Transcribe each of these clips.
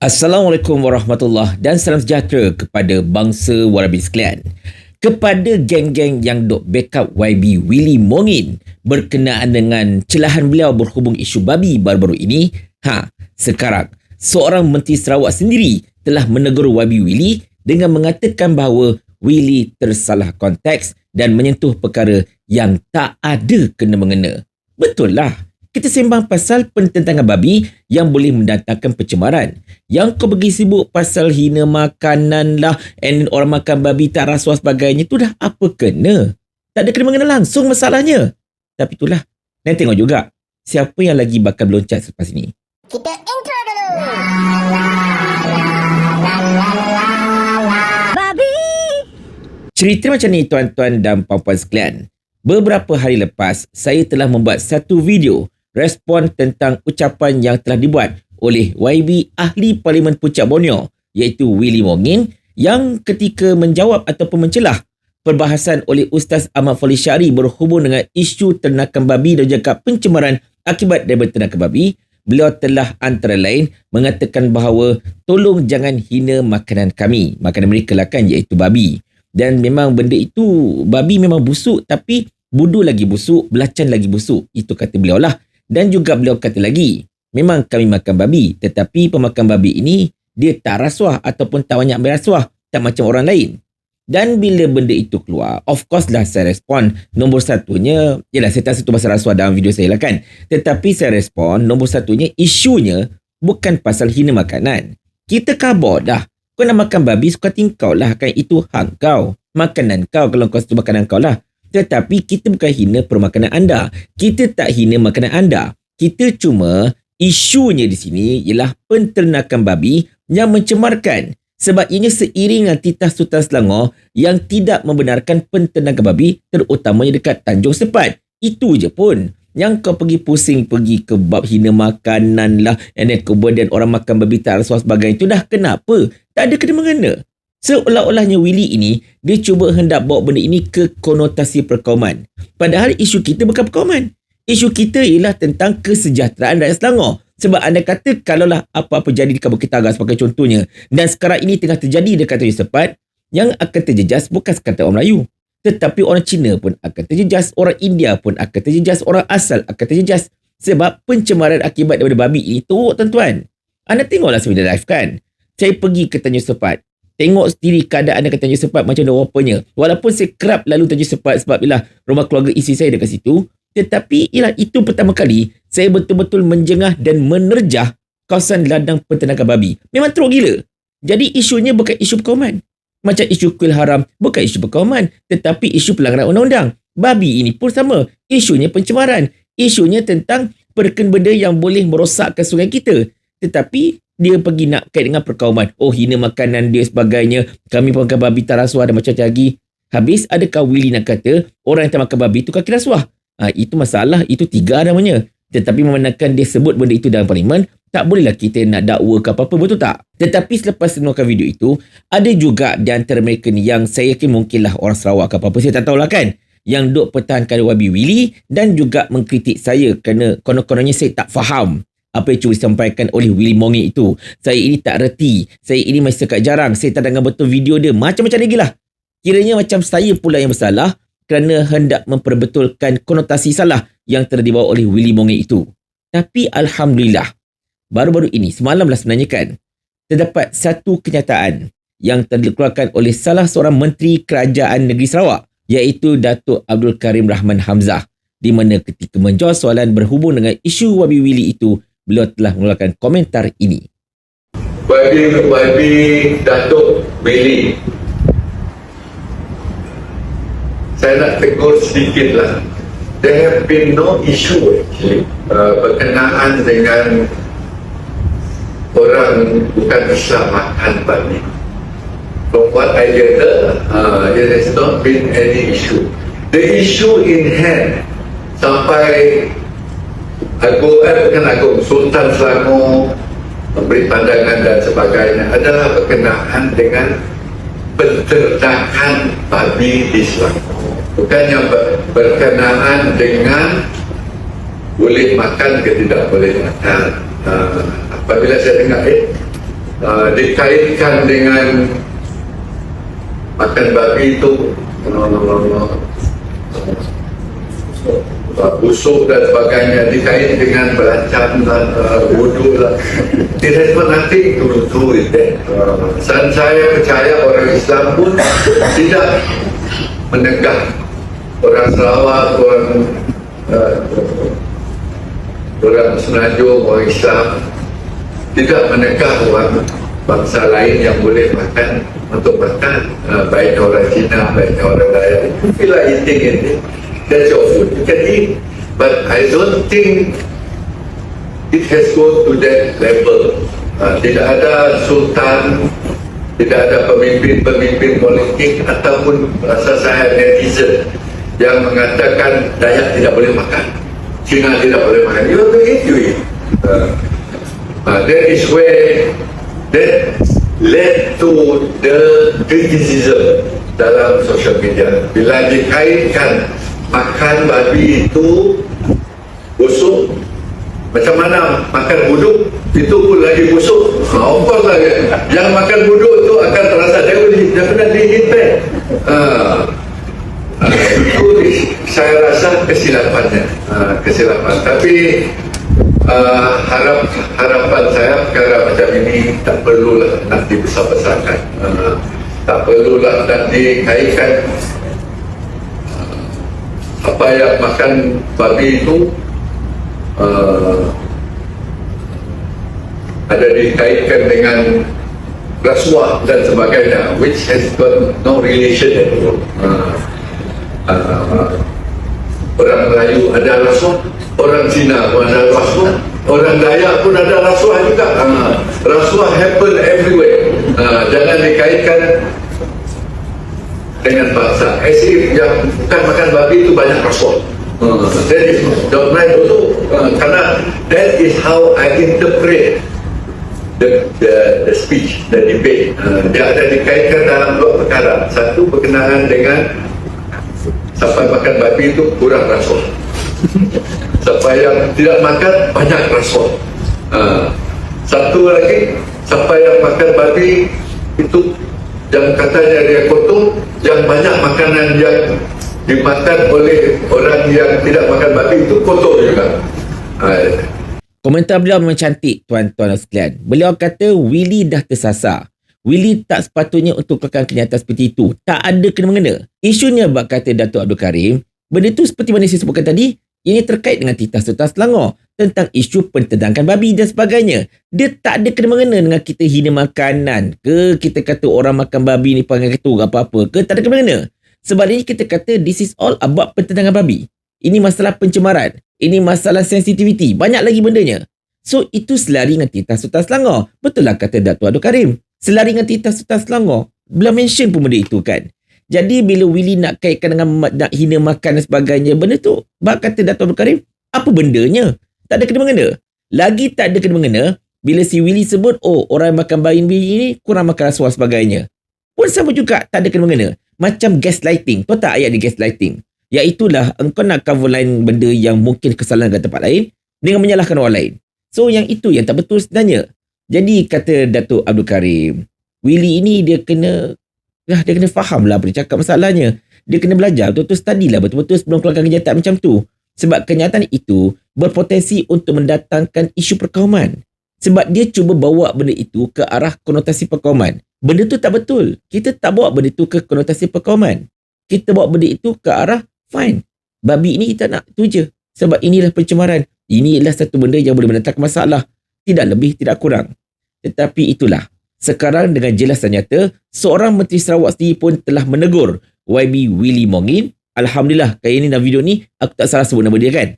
Assalamualaikum warahmatullahi dan salam sejahtera kepada bangsa Warabi sekalian. Kepada geng-geng yang dok backup YB Willy Mongin berkenaan dengan celahan beliau berhubung isu babi baru-baru ini, ha, sekarang seorang Menteri Sarawak sendiri telah menegur YB Willy dengan mengatakan bahawa Willy tersalah konteks dan menyentuh perkara yang tak ada kena-mengena. Betul lah kita sembang pasal pententangan babi yang boleh mendatangkan pencemaran. Yang kau pergi sibuk pasal hina makanan lah and orang makan babi tak rasuah sebagainya tu dah apa kena? Tak ada kena mengena langsung masalahnya. Tapi itulah, nanti tengok juga siapa yang lagi bakal meloncat selepas ini. Kita intro dulu. Babi. Cerita macam ni tuan-tuan dan puan-puan sekalian. Beberapa hari lepas, saya telah membuat satu video respon tentang ucapan yang telah dibuat oleh YB Ahli Parlimen Puncak Borneo iaitu Willy Mongin yang ketika menjawab ataupun mencelah perbahasan oleh Ustaz Ahmad Fali Syari berhubung dengan isu ternakan babi dan juga pencemaran akibat daripada ternakan babi beliau telah antara lain mengatakan bahawa tolong jangan hina makanan kami. Makanan mereka lah kan iaitu babi. Dan memang benda itu babi memang busuk tapi budu lagi busuk belacan lagi busuk. Itu kata beliau lah dan juga beliau kata lagi, memang kami makan babi tetapi pemakan babi ini dia tak rasuah ataupun tak banyak berasuah. Tak macam orang lain. Dan bila benda itu keluar, of course lah saya respon. Nombor satunya, yelah saya tak satu pasal rasuah dalam video saya lah kan. Tetapi saya respon, nombor satunya isunya bukan pasal hina makanan. Kita kabur dah. Kau nak makan babi suka tingkau lah kan itu hak kau. Makanan kau kalau kau suka makanan kau lah. Tetapi kita bukan hina permakanan anda. Kita tak hina makanan anda. Kita cuma isunya di sini ialah penternakan babi yang mencemarkan. Sebab ianya seiring dengan titah Sultan Selangor yang tidak membenarkan penternakan babi terutamanya dekat Tanjung Sepat. Itu je pun. Yang kau pergi pusing pergi ke bab hina makanan lah and then kemudian orang makan babi tak rasuah sebagainya itu dah kenapa? Tak ada kena mengena. Seolah-olahnya Willy ini, dia cuba hendak bawa benda ini ke konotasi perkauman. Padahal isu kita bukan perkauman. Isu kita ialah tentang kesejahteraan rakyat Selangor. Sebab anda kata kalaulah apa-apa jadi di Kabut Kitaga sebagai contohnya dan sekarang ini tengah terjadi dekat Tanjung Sepat, yang akan terjejas bukan sekadar orang Melayu. Tetapi orang Cina pun akan terjejas, orang India pun akan terjejas, orang asal akan terjejas. Sebab pencemaran akibat daripada babi ini teruk tuan-tuan. Anda tengoklah sebelum live kan. Saya pergi ke Tanjung Sepat tengok sendiri keadaan dekat Tanjung Sepat macam mana rupanya. Walaupun saya kerap lalu Tanjung Sepat sebab ialah rumah keluarga isi saya dekat situ. Tetapi ialah itu pertama kali saya betul-betul menjengah dan menerjah kawasan ladang peternakan babi. Memang teruk gila. Jadi isunya bukan isu perkauman. Macam isu kuil haram bukan isu perkauman. Tetapi isu pelanggaran undang-undang. Babi ini pun sama. Isunya pencemaran. Isunya tentang perken benda yang boleh merosakkan sungai kita. Tetapi dia pergi nak kait dengan perkauman. Oh, hina makanan dia sebagainya. Kami pun makan babi tak rasuah dan macam-macam lagi. Habis, adakah Willy nak kata orang yang tak makan babi itu kaki rasuah? Ha, itu masalah. Itu tiga namanya. Tetapi memandangkan dia sebut benda itu dalam parlimen, tak bolehlah kita nak dakwa ke apa-apa, betul tak? Tetapi selepas menonton video itu, ada juga di antara mereka ni yang saya yakin mungkinlah orang Sarawak ke apa-apa, saya tak tahulah kan? Yang duk pertahankan Wabi Willy dan juga mengkritik saya kerana konon-kononnya saya tak faham apa yang cuba disampaikan oleh Willy Mongi itu. Saya ini tak reti. Saya ini masih sekat jarang. Saya tak dengar betul video dia. Macam-macam lagi lah. Kiranya macam saya pula yang bersalah kerana hendak memperbetulkan konotasi salah yang telah dibawa oleh Willy Mongi itu. Tapi Alhamdulillah, baru-baru ini, semalamlah sebenarnya kan, terdapat satu kenyataan yang dikeluarkan oleh salah seorang Menteri Kerajaan Negeri Sarawak iaitu Datuk Abdul Karim Rahman Hamzah di mana ketika menjawab soalan berhubung dengan isu Wabi Willy itu, beliau telah mengeluarkan komentar ini. Bagi bagi Datuk Beli, saya nak tegur sedikit lah. There have been no issue actually uh, berkenaan dengan orang bukan Islam makan babi. From what I gather, uh, there has not been any issue. The issue in hand sampai Agung, eh, bukan Agung, Sultan Selangor memberi pandangan dan sebagainya adalah berkenaan dengan penternakan babi di Selangor. Bukan yang ber, berkenaan dengan boleh makan ke tidak boleh makan. Uh, apabila saya dengar, eh, uh, dikaitkan dengan makan babi itu uh, uh, busuk dan sebagainya dikait dengan belacan dan uh, wudhu lah. It has got nothing to do with that. Dan saya percaya orang Islam pun tidak menegah orang Sarawak, orang uh, orang Senajung, orang Islam tidak menegah orang bangsa lain yang boleh makan untuk makan uh, baik orang Cina, baik orang Dayak. Like eating that's your food. You can eat. But I don't think it has gone to that level. Uh, tidak ada sultan, tidak ada pemimpin-pemimpin politik ataupun rasa saya netizen yang mengatakan Dayak tidak boleh makan. Cina tidak boleh makan. You have to eat, you eat. Uh, uh, that is where that led to the criticism dalam social media. Bila dikaitkan makan babi itu busuk, macam mana makan buduk itu pun lagi busuk. Ha, of course lah. Yang makan buduk itu akan terasa dia dia kena back. Uh, uh, itu saya rasa kesilapannya, uh, kesilapan. Tapi uh, harap harapan saya perkara macam ini tak perlulah nak dibesar-besarkan uh, tak perlulah nak dikaitkan uh, apa yang makan babi itu uh, ada dikaitkan dengan rasuah dan sebagainya which has got no relation at all uh, uh, orang Melayu ada rasuah orang Cina pun ada rasuah orang Dayak pun ada rasuah juga ha. rasuah happen everywhere ha. jangan dikaitkan dengan bangsa as yang bukan makan babi itu banyak rasuah ha. that is not right also ha. karena that is how I interpret the, the, the speech, the debate ha. dia ada dikaitkan dalam dua perkara satu berkenaan dengan sampai makan babi itu kurang rasuah siapa yang tidak makan banyak rasuah uh, satu lagi siapa yang makan babi itu yang katanya dia kotor yang banyak makanan yang dimakan oleh orang yang tidak makan babi itu kotor juga uh, Komentar beliau memang cantik tuan-tuan sekalian. Beliau kata Willy dah tersasar. Willy tak sepatutnya untuk kekal kenyataan seperti itu. Tak ada kena-mengena. Isunya bak kata Datuk Abdul Karim, benda tu seperti mana saya sebutkan tadi, ini terkait dengan titah serta Selangor tentang isu pentedangan babi dan sebagainya. Dia tak ada kena-mengena dengan kita hina makanan ke kita kata orang makan babi ni panggil ketua apa-apa ke tak ada kena-mengena. Sebab ini kita kata this is all about pentedangan babi. Ini masalah pencemaran. Ini masalah sensitiviti. Banyak lagi bendanya. So itu selari dengan titah serta Selangor. Betul lah kata Datuk Abdul Karim. Selari dengan titah serta Selangor. Beliau mention pun benda itu kan. Jadi bila Willy nak kaitkan dengan nak hina makan dan sebagainya, benda tu bak kata Dato' Abdul Karim, apa bendanya? Tak ada kena mengena. Lagi tak ada kena mengena bila si Willy sebut, oh orang yang makan bayi ini kurang makan rasuah sebagainya. Pun sama juga tak ada kena mengena. Macam gaslighting. Tahu tak ayat di gaslighting? Iaitulah engkau nak cover line benda yang mungkin kesalahan kat tempat lain dengan menyalahkan orang lain. So yang itu yang tak betul sebenarnya. Jadi kata Datuk Abdul Karim, Willy ini dia kena Dah dia kena faham lah apa dia cakap masalahnya. Dia kena belajar betul-betul study lah betul-betul sebelum keluarkan kenyataan macam tu. Sebab kenyataan itu berpotensi untuk mendatangkan isu perkauman. Sebab dia cuba bawa benda itu ke arah konotasi perkauman. Benda tu tak betul. Kita tak bawa benda itu ke konotasi perkauman. Kita bawa benda itu ke arah fine. Babi ini kita nak tu je. Sebab inilah pencemaran. Ini adalah satu benda yang boleh mendatangkan masalah. Tidak lebih, tidak kurang. Tetapi itulah sekarang dengan jelas dan nyata, seorang Menteri Sarawak sendiri pun telah menegur YB Willy Mongin. Alhamdulillah, kali ini dalam video ni, aku tak salah sebut nama dia kan.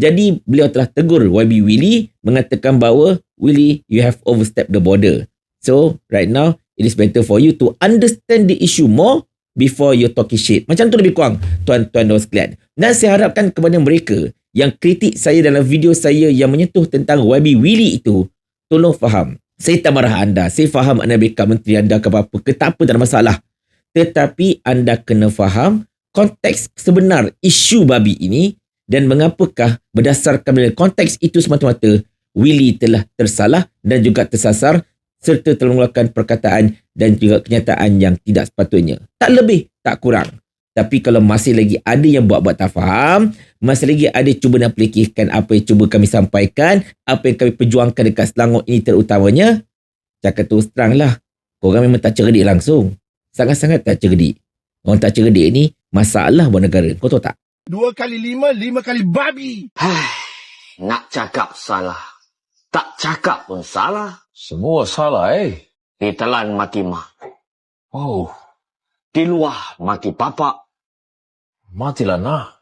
Jadi, beliau telah tegur YB Willy mengatakan bahawa, Willy, you have overstepped the border. So, right now, it is better for you to understand the issue more before you talking shit. Macam tu lebih kurang, tuan-tuan dan sekalian. Dan saya harapkan kepada mereka yang kritik saya dalam video saya yang menyentuh tentang YB Willy itu, tolong faham saya tak marah anda. Saya faham anda backup menteri anda ke apa-apa. Ke tak apa, tak ada masalah. Tetapi anda kena faham konteks sebenar isu babi ini dan mengapakah berdasarkan konteks itu semata-mata Willy telah tersalah dan juga tersasar serta telah mengeluarkan perkataan dan juga kenyataan yang tidak sepatutnya. Tak lebih, tak kurang. Tapi kalau masih lagi ada yang buat-buat tak faham, masih lagi ada cuba nak pelikihkan apa yang cuba kami sampaikan, apa yang kami perjuangkan dekat Selangor ini terutamanya, cakap terus terang lah, korang memang tak cerdik langsung. Sangat-sangat tak cerdik. Orang tak cerdik ni, masalah buat negara. Kau tahu tak? Dua kali lima, lima kali babi. Nak cakap salah. Tak cakap pun salah. Semua salah eh. Ditelan mati mak. Oh, Di luar mati papa. matilah nak.